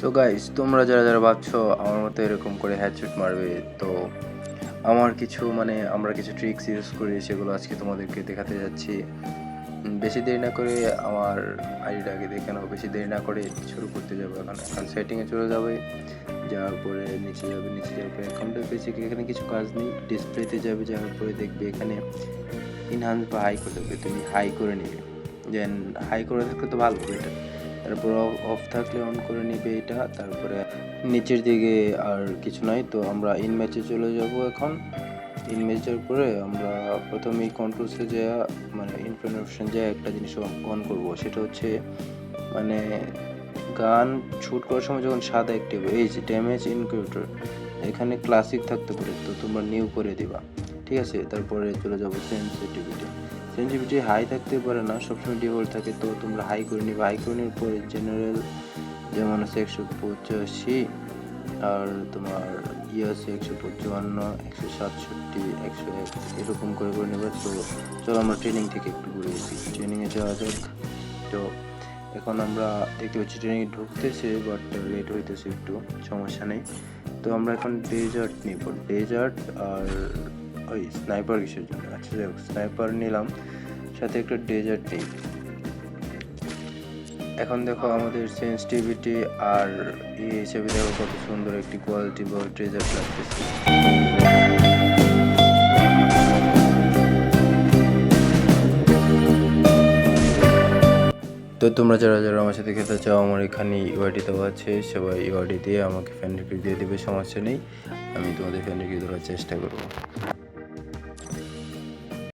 So guys তোমরা যারা যারা ভাবছ আমার মতো এরকম করে হেডশট মারবে, তো আমার কিছু মানে আমরা কিছু ট্রিক্স ইউজ করি, সেগুলো আজকে তোমাদেরকে দেখাতে যাচ্ছি। বেশি দেরি না করে আমার আইডিটাকে দেখে নাও, বেশি দেরি না করে শুরু করতে যাবে এখন। এখন সেটিংয়ে চলে যাবে, যাওয়ার পরে নিচে যাবে, নিচে যাওয়ার পরে অ্যাকাউন্টের বেসিক এখানে কিছু কাজ নেই। ডিসপ্লেতে যাবে, যাওয়ার পরে দেখবে এখানে ইনহান্স বা হাই করে দেবে, তুমি হাই করে নিবে। দেন হাই করে থাকলে তো ভালো, এটা তারপর অফ থাকলে অন করে নিবে এটা, তারপরে নিচের দিকে আর কিছু নাই, তো আমরা ইন ম্যাচে চলে যাব এখন। ইন ম্যাচের পরে আমরা প্রথমেই কন্ট্রোলসে যা মানে ইনফ্রেন অপশন যা একটা জিনিস অন করব, সেটা হচ্ছে মানে গান শুট করার সময় যখন সাদা অ্যাক্টিভ এই যে ড্যামেজ ইনকিউটার এখানে ক্লাসিক থাকতে পারে, তো তোমরা নিউ করে দিবা, ঠিক আছে? তারপরে চলে যাব সেন্সিটিভিটি সেন্সিটিভিটি হাই থাকতে পারে না, সবসময় ডিফল্ট থাকে, তো তোমরা হাই করে নিবে। হাই করে নেওয়ার পরে জেনারেল যেমন আছে একশো পঁচাশি আর তোমার ইয়ে আছে একশো পঞ্চান্ন একশো সাতষট্টি, একশো এক, এরকম করে করে নেবে। তো চলো আমরা ট্রেনিং থেকে একটু ঘুরে এসি ট্রেনিংয়ে যাওয়া যাক। তো এখন আমরা দেখতে পাচ্ছি ট্রেনিংয়ে ঢুকতেছে বাট লেট হইতেছে একটু, সমস্যা নেই। তো আমরা এখন ডেজার্ট নিব। ডেজার্ট আর ওই স্নাইপার কিসের জন্য? আচ্ছা যাই হোক, স্নাইপার নিলাম, সাথে একটা ডেজার্ট নিই। এখন দেখো আমাদের সেন্সিটিভিটি আর ইয়ে হিসেবে দেখো কত সুন্দর একটি কোয়ালিটি বা ডেজার্ট লাগতেছে। তো তোমরা যারা যারা আমার সাথে খেতে চাও, আমার এখানে ইউআইডি দেওয়া আছে, সবাই ইউআইডি দিয়ে আমাকে ফ্যান রিভিউ দিয়ে দেবে, সমস্যা নেই। আমি তোমাদের ফ্যান রিভিউ দেওয়ার চেষ্টা করব।